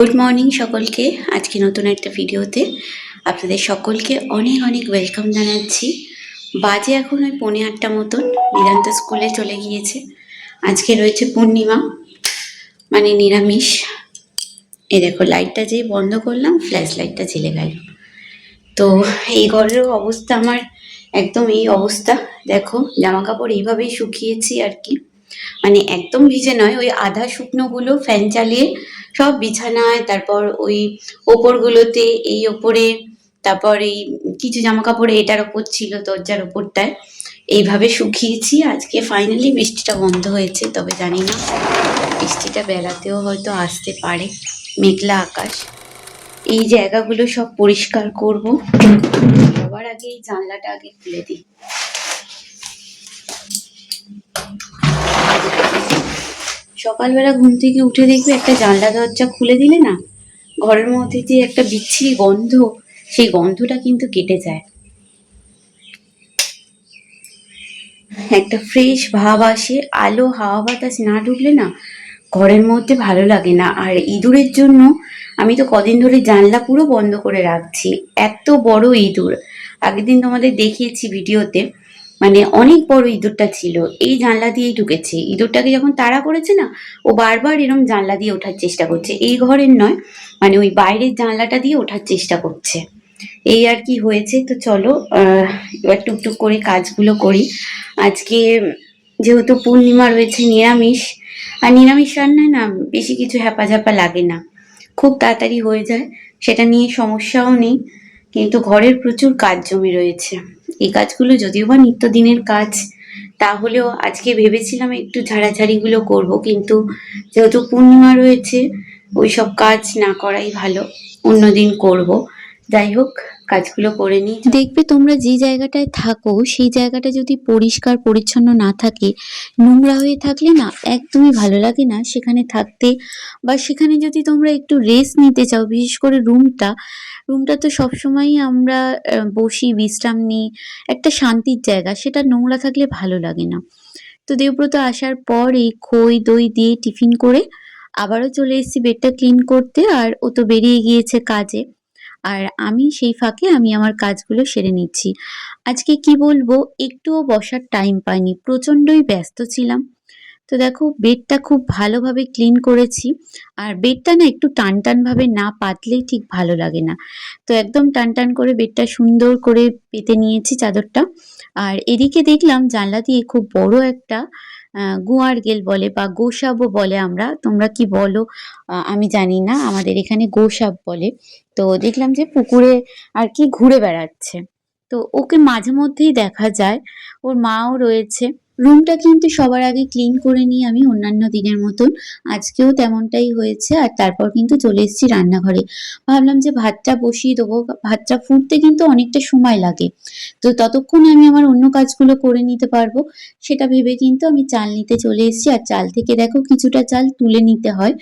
Good morning সকলকে আজকে নতুন একটা ভিডিওতে আপনাদের সকলকে অনেক অনেক ওয়েলকাম জানাচ্ছি। বাজে এখন ওই পৌনে আটটা মতন নিরান্ত স্কুলে চলে গিয়েছে। আজকে রয়েছে পূর্ণিমা মানে নিরামিষ। এ দেখো লাইটটা যেই বন্ধ করলাম ফ্ল্যাশ লাইটটা জ্বেলে গেল। তো এই ঘরেরও অবস্থা আমার একদম এই অবস্থা। দেখো জামা কাপড় এইভাবেই শুকিয়েছি আর কি। মানে একদম ভিজে নয়, ওই আধা শুকনোগুলো ফ্যান চালিয়ে সব বিছানায়, তারপর ওই ওপরগুলোতে, এই ওপরে, তারপর এই কিছু জামা কাপড় এটার ওপর ছিল দরজার ওপরটায়। এইভাবে শুকিয়েছি। আজকে ফাইনালি বৃষ্টিটা বন্ধ হয়েছে, তবে জানি না, বৃষ্টিটা বেলাতেও হয়তো আসতে পারে, মেঘলা আকাশ। এই জায়গাগুলো সব পরিষ্কার করব। সবার আগে এই জানলাটা আগে খুলে দিই। সকালবেলা ঘুম থেকে উঠে দেখবে একটা জানলা দরজা খুলে দিলে না, ঘরের মধ্যে যে একটা বিচ্ছিরি গন্ধ, সেই গন্ধটা কিন্তু কেটে যায়। একটা ফ্রেশ ভাব আসে, আলো, হাওয়া বাতাস না ঢুকলে না ঘরের মধ্যে ভালো লাগে না। আর ইঁদুরের জন্য আমি তো কদিন ধরে জানলা পুরো বন্ধ করে রাখছি, এত বড় ইঁদুর। আগের দিন তোমাদের দেখিয়েছি ভিডিওতে মানে অনেক বড় ইঁদুরটা ছিল। এই জানলা দিয়েই ঢুকেছে। ইঁদুরটাকে যখন তাড়া করেছে না, ও বারবার এরম জানলা দিয়ে ওঠার চেষ্টা করছে। এই ঘরের নয় মানে ওই বাইরের জানলাটা দিয়ে ওঠার চেষ্টা করছে। এই আর কি হয়েছে তো চলো এবার টুকটুক করে কাজগুলো করি। আজকে যেহেতু পূর্ণিমা রয়েছে, নিরামিষ। আর নিরামিষ রান্নায় না বেশি কিছু হ্যাপাঝাপা লাগে না। খুব তাড়াতাড়ি হয়ে যায়। সেটা নিয়ে সমস্যাও নেই। কিন্তু ঘরের প্রচুর কাজ জমি রয়েছে। এই কাজগুলো যদিও বা নিত্যদিনের কাজ, তাহলেও আজকে ভেবেছিলাম একটু ঝাড়াঝাড়িগুলো করব, কিন্তু যেহেতু পূর্ণিমা রয়েছে ওই সব কাজ না করাই ভালো, অন্যদিন করব। যাই হোক কাজগুলো করে নিই। দেখবে তোমরা যে জায়গাটায় থাকো, সেই জায়গাটা যদি পরিষ্কার, পরিচ্ছন্ন না থাকে, নোংরা হয়ে থাকলে না একদমই ভালো লাগে না। সেখানে থাকতে বা সেখানে যদি তোমরা একটু রেস্ট নিতে চাও, বিশেষ করে রুমটা রুমটা তো সবসময়ই আমরা বসি, বিশ্রাম নিই, একটা শান্তির জায়গা, সেটা নোংরা থাকলে ভালো লাগে না। তো দেবব্রত আসার পর এই খই, দই দিয়ে টিফিন করে আবারও চলে এসেছি বেডটা ক্লিন করতে, আর ও তো বেরিয়ে গিয়েছে কাজে। আর আমি সেই ফাঁকে আমি আমার কাজগুলো সেরে নিচ্ছি। আজকে কি বলব? একটুও বসার টাইম পাইনি, প্রচণ্ডই ব্যস্ত ছিলাম। তো দেখো বেডটা খুব ভালোভাবে ক্লিন করেছি। আর বেডটা না একটু টান টান ভাবে না পাতলেই ঠিক ভালো লাগে না। তো একদম টান টান করে বেডটা সুন্দর করে পেতে নিয়েছি চাদরটা। আর এদিকে দেখলাম জানলা দিয়ে খুব বড় একটা গোয়ার গেল বলে বা গোসাবও বলে আমরা। তোমরা কি বলো? আমি জানি না, আমাদের এখানে গোসাপ বলে। তো দেখলাম যে পুকুরে আর কি ঘুরে বেড়াচ্ছে। তো ওকে মাঝে মধ্যেই দেখা যায়, ওর মাও রয়েছে। রুমটা কিন্তু সবার আগে ক্লিন করে নিই আমি অন্যান্য দিনের মতন। আজকেও তেমনটাই হয়েছে আর তারপর কিন্তু চলে এসেছি রান্নাঘরে। ভাবলাম যে ভাতটা বসিয়ে দেবো, ভাতটা ফুটতে কিন্তু অনেকটা সময় লাগে। তো ততক্ষণ আমি আমার অন্য কাজগুলো করে নিতে পারব, সেটা ভেবে কিন্তু আমি চাল নিতে চলে এসেছি। আর চাল থেকে দেখো কিছুটা চাল তুলে নিতে হয়।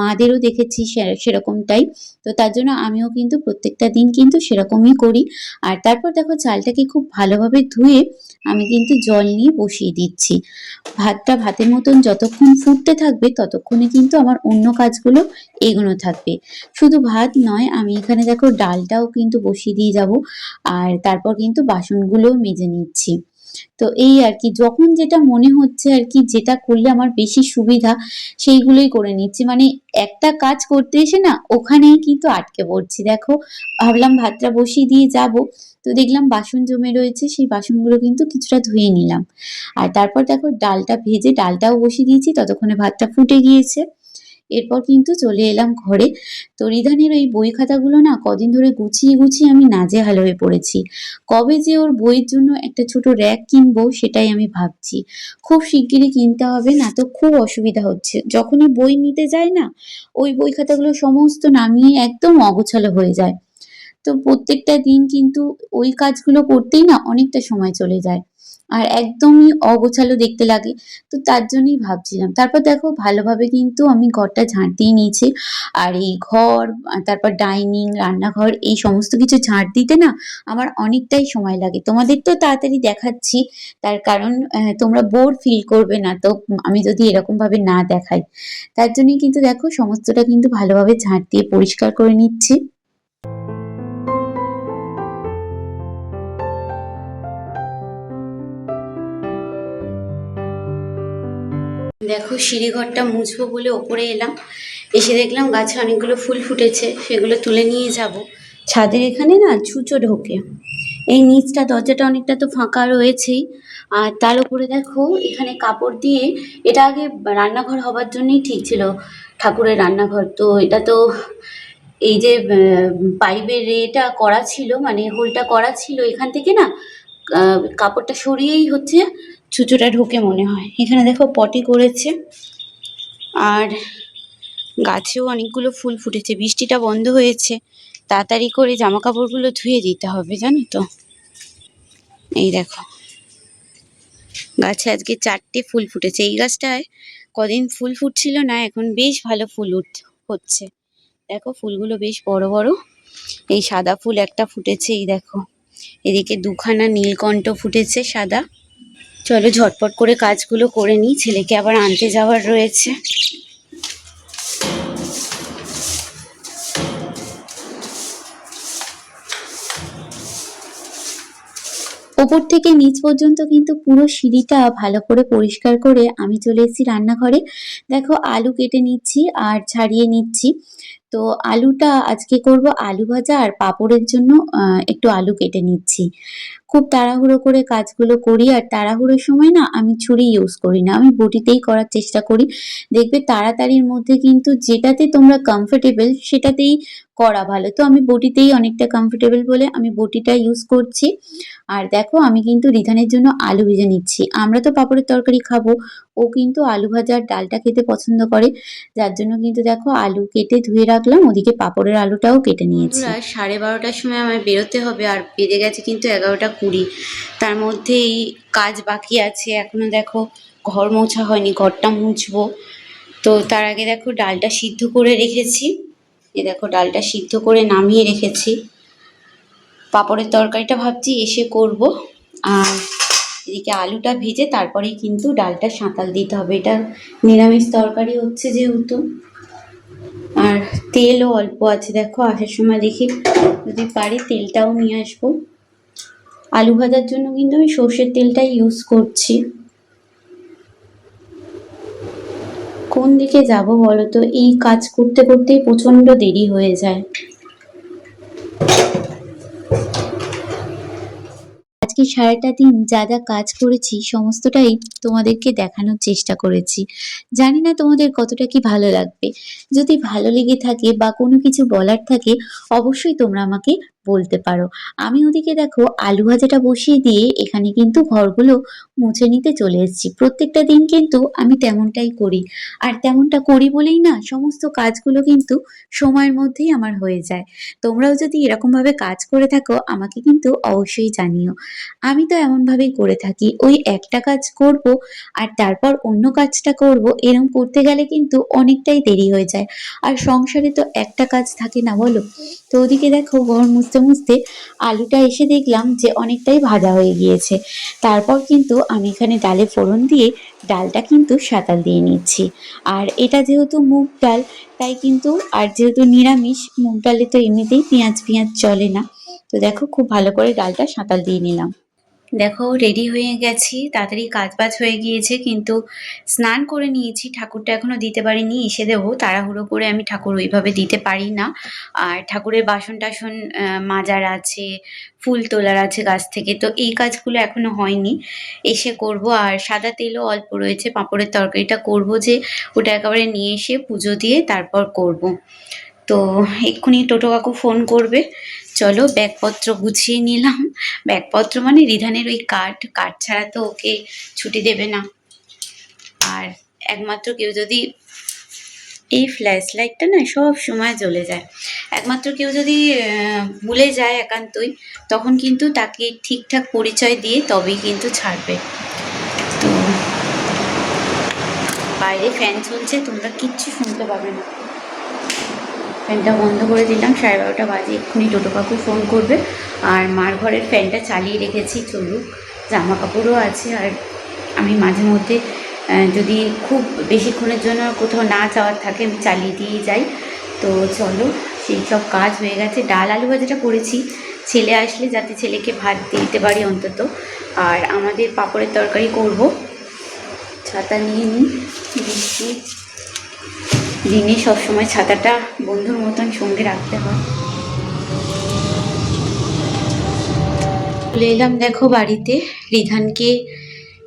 মাদেরও দেখেছি সেরকমটাই। তো তার জন্য আমিও কিন্তু প্রত্যেকটা দিন কিন্তু সেরকমই করি। আর তারপর দেখো চালটাকে খুব ভালোভাবে ধুয়ে আমি কিন্তু জল নিয়ে বসিয়ে দিচ্ছি। ভাতটা ভাতের মতন যতক্ষণ ফুটতে থাকবে, ততক্ষণে কিন্তু আমার অন্য কাজগুলো এগোনো থাকবে। শুধু ভাত নয়, আমি এখানে দেখো ডালটাও কিন্তু বসিয়ে দিয়ে যাব। আর তারপর কিন্তু বাসনগুলোও মেজে নিচ্ছি। তো এই আর কি, যখন যেটা মনে হচ্ছে আর কি, যেটা করলে আমার বেশি সুবিধা, সেইগুলোই করে নিচ্ছি। মানে একটা কাজ করতে এসে না, ওখানেই কিন্তু আটকে পড়ছি। দেখো, ভাবলাম ভাতটা বসিয়ে দিয়ে যাব। তো দেখলাম বাসন জমে রয়েছে, সেই বাসনগুলো কিন্তু কিছুটা ধুয়ে নিলাম। আর তারপর দেখো, ডালটা ভেজে ডালটাও বসিয়ে দিয়েছি, ততক্ষণে ভাতটা ফুটে গিয়েছে। এরপর কিন্তু চলে এলাম ঘরে। তো রিধানের ওই বই খাতাগুলো না কদিন ধরে গুছিয়ে গুছিয়ে আমি নাজেহাল হয়ে পড়েছি। কবে যে ওর বইয়ের জন্য একটা ছোট র্যাক কিনবো সেটাই আমি ভাবছি। খুব শিগগিরই কিনতে হবে, না তো খুব অসুবিধা হচ্ছে। যখনই বই নিতে যায় না, ওই বই খাতাগুলো সমস্ত নামিয়ে একদম অগোছালো হয়ে যায়। তো প্রত্যেকটা দিন কিন্তু ওই কাজগুলো করতেই না অনেকটা সময় চলে যায়। আর একদমই অগোছালো দেখতে লাগে। তো তার জন্যই ভাবছিলাম। তারপর দেখো ভালোভাবে কিন্তু আমি ঘরটা ঝাঁট দিয়ে নিয়েছি। আর এই ঘর, তারপর ডাইনিং, রান্নাঘর এই সমস্ত কিছু ঝাঁট দিতে না আমার অনেকটাই সময় লাগে। তোমাদের তো তাড়াতাড়ি দেখাচ্ছি। তার কারণ তোমরা বোর ফিল করবে না। তো আমি যদি এরকম ভাবে না দেখাই, তার জন্যই কিন্তু দেখো সমস্তটা কিন্তু ভালোভাবে ঝাঁট দিয়ে পরিষ্কার করে নিচ্ছি। দেখো সিঁড়িঘরটা মুছবো বলে ওপরে এলাম। এসে দেখলাম গাছে অনেকগুলো ফুল ফুটেছে, সেগুলো তুলে নিয়ে যাব। ছাদের এখানে না ছুঁচো ঢোকে। এই নিচটা দরজাটা অনেকটা তো ফাঁকা রয়েছেই। আর তার উপরে দেখো এখানে কাপড় দিয়ে, এটা আগে রান্নাঘর হবার জন্যই ঠিক ছিল। ঠাকুরের রান্নাঘর। তো এটা তো এই যে পাইপের এটা করা ছিল মানে হোলটা করা ছিল এখান থেকে না কাপড়টা সরিয়েই হচ্ছে। ছুঁচোটা ঢোকে মনে হয়। এখানে দেখো পটি করেছে আর গাছেও অনেকগুলো ফুল ফুটেছে। বৃষ্টিটা বন্ধ হয়েছে, তাড়াতাড়ি করে জামা কাপড়গুলো ধুয়ে দিতে হবে, জানো তো? এই দেখো। গাছে আজকে চারটে ফুল ফুটেছে। এই গাছটায় কদিন ফুল ফুটছিল না, এখন বেশ ভালো ফুল উঠ, হচ্ছে। দেখো ফুলগুলো বেশ বড় বড়। এই সাদা ফুল একটা ফুটেছে, এই দেখো। এদিকে দুখানা নীলকণ্ঠ ফুটেছে সাদা। চলো ঝটপট করে কাজগুলো করে নিই, ছেলেকে আবার আনতে যাওয়ার রয়েছে। ওপর থেকে নিচ পর্যন্ত কিন্তু পুরো সিঁড়িটা ভালো করে পরিষ্কার করে আমি চলে এসেছি রান্নাঘরে। দেখো আলু কেটে নিচ্ছি আর ছাড়িয়ে নিচ্ছি। তো আলুটা আজকে করব আলু ভাজা আর পাঁপড়ের জন্য একটু আলু কেটে নিচ্ছি। খুব তাড়াহুড়ো করে কাজগুলো করি, আর তাড়াহুড়োর সময় না আমি ছুরি ইউজ করি না। আমি বটিতেই করার চেষ্টা করি। দেখবে তাড়াতাড়ির মধ্যে কিন্তু যেটাতে তোমরা কমফোর্টেবল সেটাতেই করা ভালো। তো আমি বটিতেই অনেকটা কমফোর্টেবল বলে আমি বটিটা ইউজ করছি। আর দেখো, আমি কিন্তু রিধানের জন্য আলু ভেজে নিচ্ছি। আমরা তো পাপড়ের তরকারি খাব, ও কিন্তু আলু ভাজা আর ডালটা খেতে পছন্দ করে। যার জন্য কিন্তু দেখো, আলু কেটে ধুয়ে রাখলাম, ওদিকে পাপড়ের আলুটাও কেটে নিয়েছি। সাড়ে বারোটার সময় আমার বেরোতে হবে আর বেজে গেছে কিন্তু এগারোটা কুড়ি। তার মধ্যে এই কাজ বাকি আছে। এখনও দেখো, ঘর মোছা হয়নি, ঘরটা মুছবো। তো তার আগে দেখো, ডালটা সিদ্ধ করে রেখেছি। এ দেখো ডালটা সিদ্ধ করে নামিয়ে রেখেছি। পাঁপড়ের তরকারিটা ভাবছি এসে করব। আর এদিকে আলুটা ভেজে তারপরেই কিন্তু ডালটা সাঁতাল দিতে হবে। এটা নিরামিষ তরকারি হচ্ছে যেহেতু। আর তেলও অল্প আছে। দেখো, আসার সময় দেখি যদি পারি তেলটাও নিয়ে আসব। আলু ভাজার জন্য কিন্তু আমি সর্ষের তেলটাই ইউজ করছি। কোন দিকে যাব বলো তো এই কাজ করতে করতেই প্রচণ্ড দেরি হয়ে যায়। আজকে সারাটা দিন যা যা কাজ করেছি, সমস্তটাই তোমাদেরকে দেখানোর চেষ্টা করেছি। জানি না তোমাদের কতটা কি ভালো লাগবে। যদি ভালো লেগে থাকে বা কোনো কিছু বলার থাকে, অবশ্যই তোমরা আমাকে বলতে পারো। আমি ওদিকে দেখো, আলু ভাজাটা বসিয়ে দিয়ে এখানে কিন্তু ঘরগুলো মুছে নিতে চলে এসেছি। প্রত্যেকটা দিন কিন্তু আমি তেমনটাই করি। আর তেমনটা করি বলেই না, সমস্ত কাজগুলো কিন্তু সময়ের মধ্যেই আমার হয়ে যায়। তোমরাও যদি এরকমভাবে কাজ করে থাকো, আমাকে কিন্তু অবশ্যই জানিও। আমি তো এমনভাবেই করে থাকি, ওই একটা কাজ করব আর তারপর অন্য কাজটা করব এরকম করতে গেলে কিন্তু অনেকটাই দেরি হয়ে যায়। আর সংসারে তো একটা কাজ থাকে না বলো? তো ওদিকে দেখো, ঘর মুছতে মুছতে আলুটা এসে দেখলাম যে অনেকটাই ভাজা হয়ে গিয়েছে। তারপর কিন্তু আমি এখানে ডালে ফোড়ন দিয়ে ডালটা কিন্তু সাঁতাল দিয়ে নিচ্ছি। আর এটা যেহেতু মুগ ডাল, তাই কিন্তু, আর যেহেতু নিরামিষ, মুগ ডালে তো এমনিতেই পেঁয়াজ পেঁয়াজ চলে না। তো দেখো, খুব ভালো করে ডালটা সাঁতাল দিয়ে নিলাম। দেখো রেডি হয়ে গেছি। তাড়াতাড়ি কাজ বাজ হয়ে গিয়েছে, কিন্তু স্নান করে নিয়েছি। ঠাকুরটা এখনও দিতে পারিনি, এসে দেবো। তাড়াহুড়ো করে আমি ঠাকুর ওইভাবে দিতে পারি না। আর ঠাকুরের বাসন টাসন মাজার আছে, ফুল তোলার আছে গাছ থেকে, তো এই কাজগুলো এখনও হয়নি। এসে করব। আর সাদা তেলও অল্প রয়েছে, পাঁপড়ের তরকারিটা করব যে, ওটা একেবারে নিয়ে এসে পুজো দিয়ে তারপর করব। তো এক্ষুনি টোটো কাকু ফোন করবে। চলো ব্যাগপত্র গুছিয়ে নিলাম। ব্যাগপত্র মানে রিধানের ওই কার্ড কার্ড ছাড়া তো ওকে ছুটি দেবে না। আর একমাত্র কেউ যদি এই ফ্ল্যাশ লাইটটা না সব সময় জ্বলে যায়। একমাত্র কেউ যদি ভুলে যায় একান্তই, তখন কিন্তু তাকে ঠিকঠাক পরিচয় দিয়ে তবেই কিন্তু ছাড়বে। তো বাইরে ফ্যান চলছে, তোমরা কিচ্ছু শুনতে পাবে না। ফ্যানটা বন্ধ করে দিলাম, সাড়ে বারোটা বাজে, এক্ষুনি টোটো কাকু ফোন করবে। আর মার ঘরের ফ্যানটা চালিয়ে রেখেছি, চলুক জামা কাপড়ও আছে। আর আমি মাঝে মধ্যে যদি খুব বেশিক্ষণের জন্য কোথাও না যাওয়ার থাকে, আমি চালিয়ে দিয়ে যাই। তো চলো, সেই সব কাজ হয়ে গেছে। ডাল আলু ভাজাটা করেছি। ছেলে আসলে যাতে ছেলেকে ভাত দিতে পারি অন্তত। আর আমাদের পাঁপড়ের তরকারি করব। ছাতা নিয়ে নিই, বৃষ্টি। দিনে সবসময় ছাতাটা বন্ধুর মতন সঙ্গে রাখতে হয়। চলে এলাম দেখো বাড়িতে। রিধানকে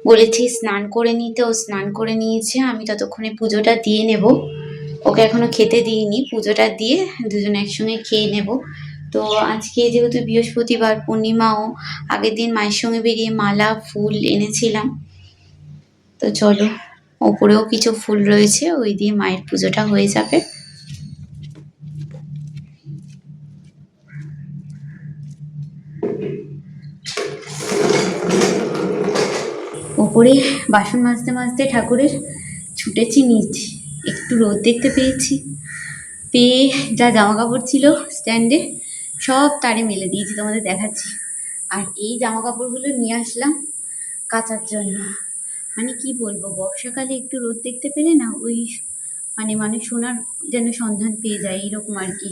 বলেছি স্নান করে নিতে, ও স্নান করে নিয়েছে। আমি ততক্ষণে পুজোটা দিয়ে নেব। ওকে এখনও খেতে দিইনি। পুজোটা দিয়ে দুজন একসঙ্গে খেয়ে নেব। তো আজকে যেহেতু বৃহস্পতিবার, পূর্ণিমাও, আগের দিন মায়ের সঙ্গে বেরিয়ে মালা, ফুল এনেছিলাম। তো চলো। ওপরেও কিছু ফুল রয়েছে, ওই দিয়ে মায়ের পুজোটা হয়ে যাবে। ওপরে বাসন মাজতে মাজতে ঠাকুরের ছুটেছি নিচ, একটু রোদ দেখতে পেয়েছি। পেয়ে যা জামা কাপড় ছিল স্ট্যান্ডে, সব তারে মেলে দিয়েছি তোমাদের দেখাচ্ছি। আর এই জামা কাপড়গুলো নিয়ে আসলাম কাচার জন্য। মানে কি বলব, বর্ষাকালে একটু রোদ দেখতে পেলে না ওই মানে মানে সোনার যেন সন্ধান পেয়ে যায়, এরকম আর কি।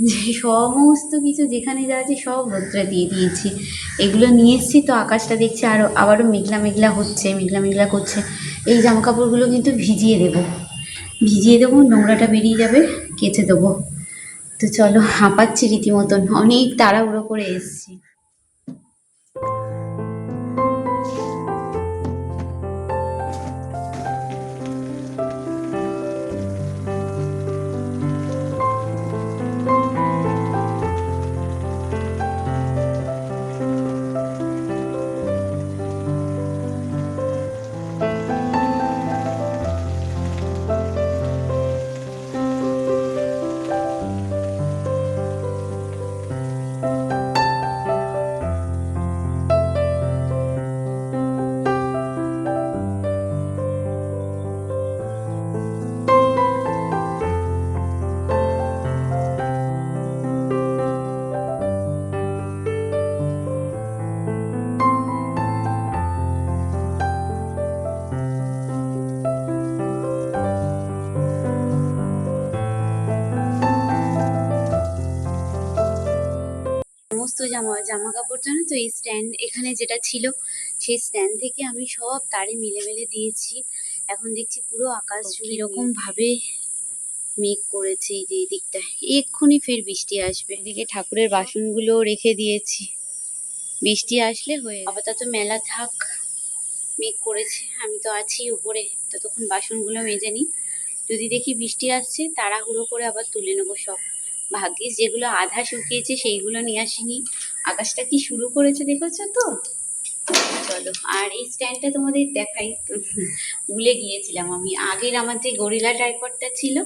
যে সমস্ত কিছু যেখানে যা আছে সব রোদ্রা দিয়ে দিয়েছি। এগুলো নিয়ে এসেছি তো আকাশটা দেখছি আরও আবারও মেঘলা মেঘলা হচ্ছে, মেঘলা মেঘলা করছে। এই জামা কাপড়গুলো কিন্তু ভিজিয়ে দেবো। ভিজিয়ে দেবো, নোংরাটা বেরিয়ে যাবে, কেচে দেবো। তো চলো, হাঁপাচ্ছি রীতিমতন, অনেক তাড়াহুড়ো করে এসেছি। যেটা ছিল সেই স্ট্যান্ড থেকে আমি সব তারে মিলে মিলে দিয়েছি। এখন দেখছি পুরো আকাশ জুড়ে এরকম ভাবে মেঘ করেছে এই যে এই দিকটায় এক্ষুনি ফের বৃষ্টি আসবে। এদিকে ঠাকুরের বাসনগুলো রেখে দিয়েছি। বৃষ্টি আসলে হয়ে আপাতত মেলা থাক। মেঘ করেছে। আমি তো আছি উপরে। ততক্ষণ বাসনগুলো মেজে নিই। যদি দেখি বৃষ্টি আসছে তাড়াহুড়ো করে আবার তুলে নেব সব। ভাগ্যিস যেগুলো আধা শুকিয়েছে সেইগুলো নিয়ে আসিনি। আকাশটা কি শুরু করেছে দেখেছ তো? চলো, আর এই স্ট্যান্ডটা তোমাদের দেখাই। ভুলে গিয়েছিলাম আমি। আগের আমার যে গরিলা টাইপরটা ছিল,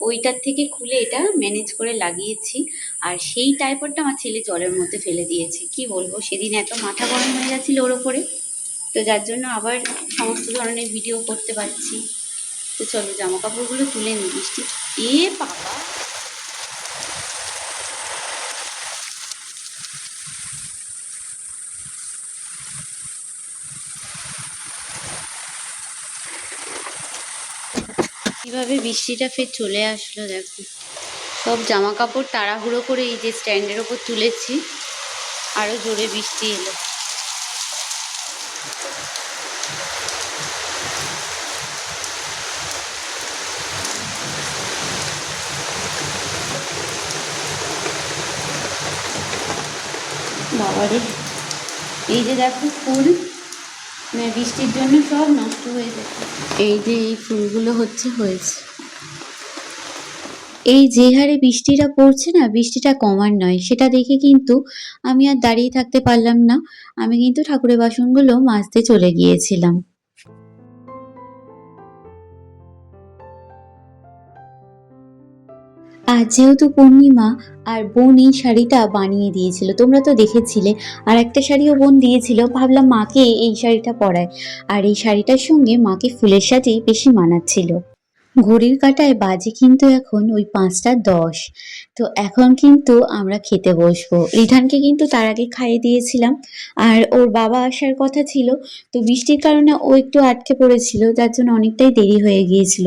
ওইটার থেকে খুলে এটা ম্যানেজ করে লাগিয়েছি। আর সেই টাইপরটা আমার ছেলে জলের মধ্যে ফেলে দিয়েছে। কি বলব, সেদিন এত মাথা গরম হয়ে গেছিল ওর ওপরে। তো যার জন্য আবার সমস্ত ধরনের ভিডিও করতে পারছি। তো চলো জামা কাপড়গুলো তুলে নিই। বৃষ্টি এ বাবা! কীভাবে বৃষ্টিটা ফের চলে আসলো দেখো। সব জামা কাপড় তাড়াহুড়ো করে এই যে স্ট্যান্ডের ওপর তুলেছি, আরও জোরে বৃষ্টি এলো। বাবারে, এই যে দেখো ফুল। বৃষ্টির জন্য সব নষ্ট হয়ে যাচ্ছে এই যে এই ফুলগুলো হচ্ছে, হয়েছে। এই যে হারে বৃষ্টিটা পড়ছে না, বৃষ্টিটা কমার নয়। সেটা দেখে কিন্তু আমি আর দাঁড়িয়ে থাকতে পারলাম না। আমি কিন্তু ঠাকুরের বাসনগুলো মাজতে চলে গিয়েছিলাম। আর যেহেতু পূর্ণিমা, আর বোন এই শাড়িটা বানিয়ে দিয়েছিল, তোমরা তো দেখেছিলে, আর একটা শাড়িও বোন দিয়েছিল, ভাবলাম মাকে এই শাড়িটা পরায় আর এই শাড়িটার সঙ্গে মাকে ফুলের সাথেই বেশি মানাচ্ছিল। ঘড়ির কাঁটায় বাজে কিন্তু এখন ওই পাঁচটা দশ। তো এখন কিন্তু আমরা খেতে বসবো। রিধানকে কিন্তু তার আগে খাইয়ে দিয়েছিলাম। আর ওর বাবা আসার কথা ছিল, তো বৃষ্টির কারণে ও একটু আটকে পড়েছিল যার জন্য অনেকটাই দেরি হয়ে গিয়েছিল।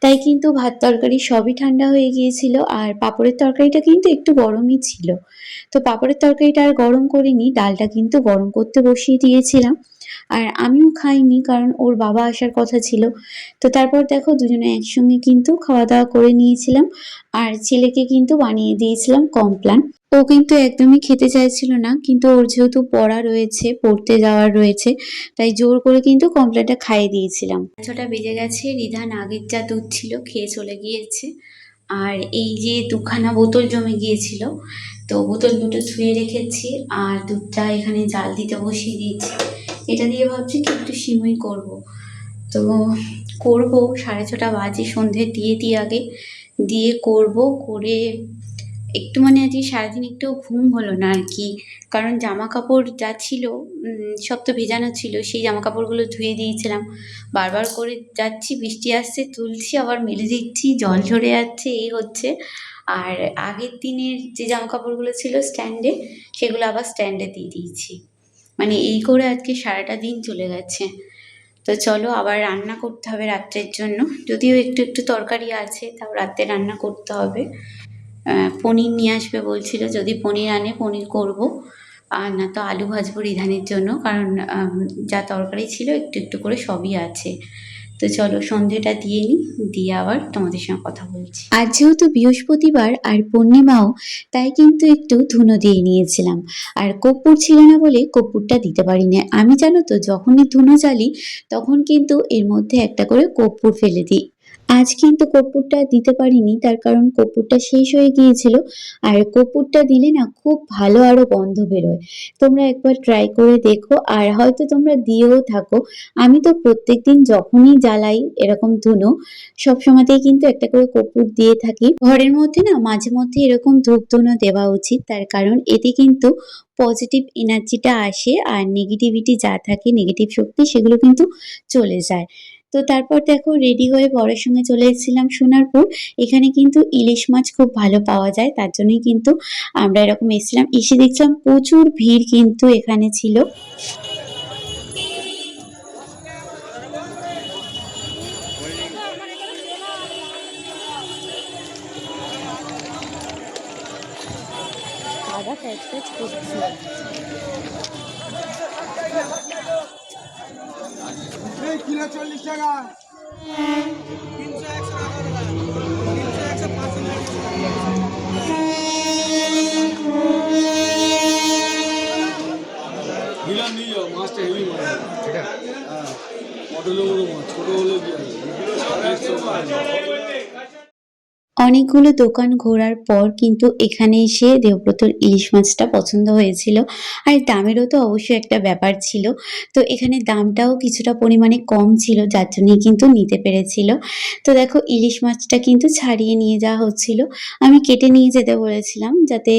তাই কিন্তু ভাত তরকারি সবই ঠান্ডা হয়ে গিয়েছিল, আর পাপড়ের তরকারিটা কিন্তু একটু গরমই ছিল। তো পাপড়ের তরকারিটা আর গরম করিনি, ডালটা কিন্তু গরম করতে বসিয়ে দিয়েছিলাম। আর আমিও খাইনি কারণ ওর বাবা আসার কথা ছিল। তো তারপর দেখো দুজনে একসঙ্গে কিন্তু খাওয়া দাওয়া করে নিয়েছিলাম আর ছেলেকে কিন্তু বানিয়ে দিয়েছিলাম কমপ্লান। ও কিন্তু একদমই খেতে চাইছিল না, কিন্তু ওর যেহেতু পড়া রয়েছে, পড়তে যাওয়ার রয়েছে, তাই জোর করে কিন্তু কমপ্লেনটা খাইয়ে দিয়েছিলাম। ছটা বেজে গেছে রিধান আগের যা দুধ ছিল খেয়ে চলে গিয়েছে। আর এই যে দুখানা বোতল জমে গিয়েছিল, তো বোতল দুটো ধুয়ে রেখেছি আর দুধটা এখানে জাল দিতে বসিয়ে দিয়েছি। এটা দিয়ে ভাবছি কি একটু সিমুই করব। তো করব, সাড়ে ছটা বাজে, সন্ধে দিয়ে দিই আগে। দিয়ে করব, করে একটু মানে আজকে সারাদিন একটু ঘুম হলো না আর কি। কারণ জামা কাপড় যা ছিল সব তো ভেজানো ছিল, সেই জামা কাপড়গুলো ধুয়ে দিয়েছিলাম। বারবার করে যাচ্ছি, বৃষ্টি আসছে, তুলছি, আবার মেলে দিচ্ছি, জল ঝরে যাচ্ছে, এই হচ্ছে। আর আগের দিনের যে জামা কাপড়গুলো ছিল স্ট্যান্ডে সেগুলো আবার স্ট্যান্ডে দিয়ে দিয়েছি। মানে এই করে আজকে সারাটা দিন চলে গেছে। তো চলো আবার রান্না করতে হবে রাত্রের জন্য। যদিও একটু একটু তরকারি আছে, তাও রাত্রে রান্না করতে হবে। পনির নিয়ে আসবে বলছিল, যদি পনির আনে পনির করব। আর না তো আলু ভাজবো রিধানের জন্য, কারণ যা তরকারি ছিল একটু একটু করে সবই আছে। তো চলো সন্ধেটা দিয়ে নিই দিয়ে আবার তোমাদের সঙ্গে কথা বলছি। আর যেহেতু বৃহস্পতিবার আর পূর্ণিমাও, তাই কিন্তু একটু ধুনো দিয়ে নিয়েছিলাম। আর কর্পূর ছিল না বলে কর্পূরটা দিতে পারিনি। আমি জানো তো, যখনই ধুনো জ্বালি, তখন কিন্তু এর মধ্যে একটা করে কর্পূর ফেলে দিই। আজ কিন্তু কর্পূরটা দিতে পারিনি, তার কারণ কর্পূরটা শেষ হয়ে গিয়েছিল। আর কর্পূরটা দিলে না খুব ভালো আরও গন্ধ বেরোয়। তোমরা একবার ট্রাই করে দেখো, আর হয়তো তোমরা দিয়েও থাকো। আমি তো প্রত্যেকদিন যখনই জ্বালাই এরকম ধুনো সব সময়তেই কিন্তু একটা করে কর্পূর দিয়ে থাকি। ঘরের মধ্যে না মাঝে মধ্যে এরকম ধূপ ধুনো দেওয়া উচিত, তার কারণ এতে কিন্তু পজিটিভ এনার্জিটা আসে, আর নেগেটিভিটি যা থাকে নেগেটিভ শক্তি, সেগুলো কিন্তু চলে যায়। তো তারপর দেখো রেডি হয়ে বরের সঙ্গে চলে এসেছিলাম সোনারপুর। এখানে কিন্তু ইলিশ মাছ খুব ভালো পাওয়া যায়, তার জন্যই কিন্তু আমরা এরকম এসেছিলাম। এসে দেখছিলাম প্রচুর ভিড় কিন্তু এখানে ছিল। কিলো চল্লিশ টাকা। তিনশো একশো টাকা তিনশো একশো পাঁচশো নিলাম নিয়ে যাও মাছটা হেভি মাছ পটল হলো মাছ ছোট হলে কি হবে অনেকগুলো দোকান ঘোরার পর কিন্তু এখানে এসে দেবব্রতর ইলিশ মাছটা পছন্দ হয়েছিল। আর দামেরও তো অবশ্যই একটা ব্যাপার ছিল। তো এখানে দামটাও কিছুটা পরিমাণে কম ছিল, যার জন্যই কিন্তু নিতে পেরেছিল। তো দেখো, ইলিশ মাছটা কিন্তু ছাড়িয়ে নিয়ে যাওয়া হচ্ছিল। আমি কেটে নিয়ে যেতে বলেছিলাম যাতে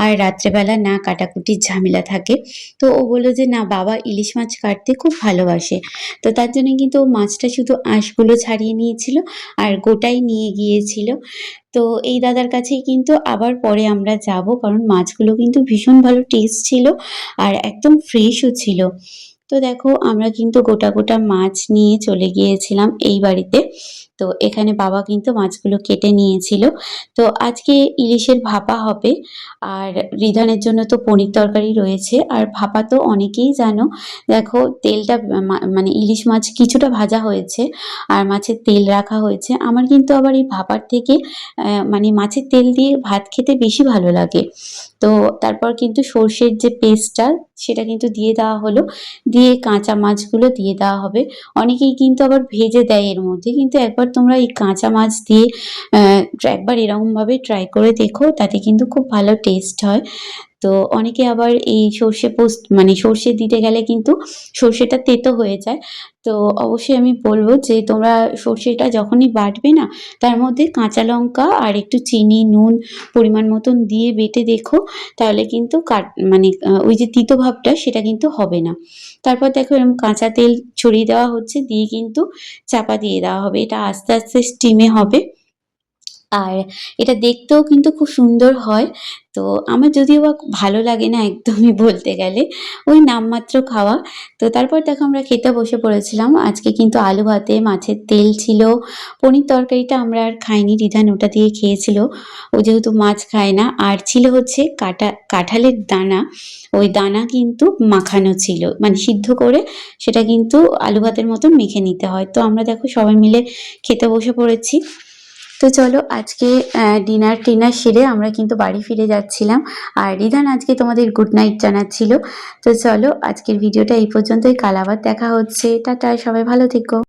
আর রাত্রেবেলা না কাটাকুটির ঝামেলা থাকে। তো ও বলল যে, না, বাবা ইলিশ মাছ কাটতে খুব ভালোবাসে। তো তার জন্য কিন্তু ও মাছটা শুধু আঁশগুলো ছাড়িয়ে নিয়েছিল আর গোটাই নিয়ে গিয়েছিল। তো এই দাদার কাছেই কিন্তু আবার পরে আমরা যাব, কারণ মাছগুলো কিন্তু ভীষণ ভালো টেস্ট ছিল আর একদম ফ্রেশও ছিল। তো দেখো, আমরা কিন্তু গোটা গোটা মাছ নিয়ে চলে গিয়েছিলাম এই বাড়িতে। তো এখানে বাবা কিন্তু মাছগুলো কেটে নিয়েছিল। তো আজকে ইলিশের ভাপা হবে, আর রিধানের জন্য তো পনির তরকারি রয়েছে। আর ভাপা তো অনেকেই জানো, দেখো তেলটা মানে ইলিশ মাছ কিছুটা ভাজা হয়েছে, আর মাছের তেল রাখা হয়েছে। আমার কিন্তু আবার এই ভাপার থেকে মানে মাছের তেল দিয়ে ভাত খেতে বেশি ভালো লাগে। তো তারপর কিন্তু সর্ষের যে পেস্টটা সেটা কিন্তু দিয়ে দেওয়া হলো। দিয়ে কাঁচা মাছগুলো দিয়ে দেওয়া হবে। অনেকেই কিন্তু আবার ভেজে দেয় এর মধ্যে। কিন্তু একবার তোমরা এই কাঁচা মাছ দিয়ে একবার এরকমভাবে ট্রাই করে দেখো, তাতে কিন্তু খুব ভালো টেস্ট হয়। তো অনেকে আবার এই সর্ষে পোস্ত মানে সর্ষে দিতে গেলে কিন্তু সর্ষেটা তেতো হয়ে যায়। তো অবশ্যই আমি বলব যে তোমরা সর্ষেটা যখনই বাটবে না, তার মধ্যে কাঁচা লঙ্কা আর একটু চিনি, নুন পরিমাণ মতন দিয়ে বেটে দেখো, তাহলে কিন্তু কাট মানে ওই যে তিতো ভাবটা সেটা কিন্তু হবে না। তারপর দেখো এরকম কাঁচা তেল ছড়িয়ে দেওয়া হচ্ছে, দিয়ে কিন্তু চাপা দিয়ে দেওয়া হবে। এটা আস্তে আস্তে স্টিমে হবে। আর এটা দেখতেও কিন্তু খুব সুন্দর হয়। তো আমার যদিও বা ভালো লাগে না একদমই বলতে গেলে, ওই নামমাত্র খাওয়া। তো তারপর দেখো আমরা খেতে বসে পড়েছিলাম। আজকে কিন্তু আলু ভাতে মাছের তেল ছিল। পনির তরকারিটা আমরা আর খাইনি রিধান ওটা দিয়ে খেয়েছিল। ও যেহেতু মাছ খায় না, আর ছিল হচ্ছে কাটা, কাঁঠালের দানা। ওই দানা কিন্তু মাখানো ছিল। মানে সিদ্ধ করে সেটা কিন্তু আলু ভাতের মতন মেখে নিতে হয়। তো আমরা দেখো সবাই মিলে খেতে বসে পড়েছি। তো চলো আজকে ডিনার টিনার সেরে আমরা কিন্তু বাড়ি ফিরে যাচ্ছিলাম। আর রিধান আজকে তোমাদের গুড নাইট জানাচ্ছিল। তো চলো আজকের ভিডিওটা এই পর্যন্তই। কাল আবার দেখা হচ্ছে। টাটা, সবাই ভালো থেকো।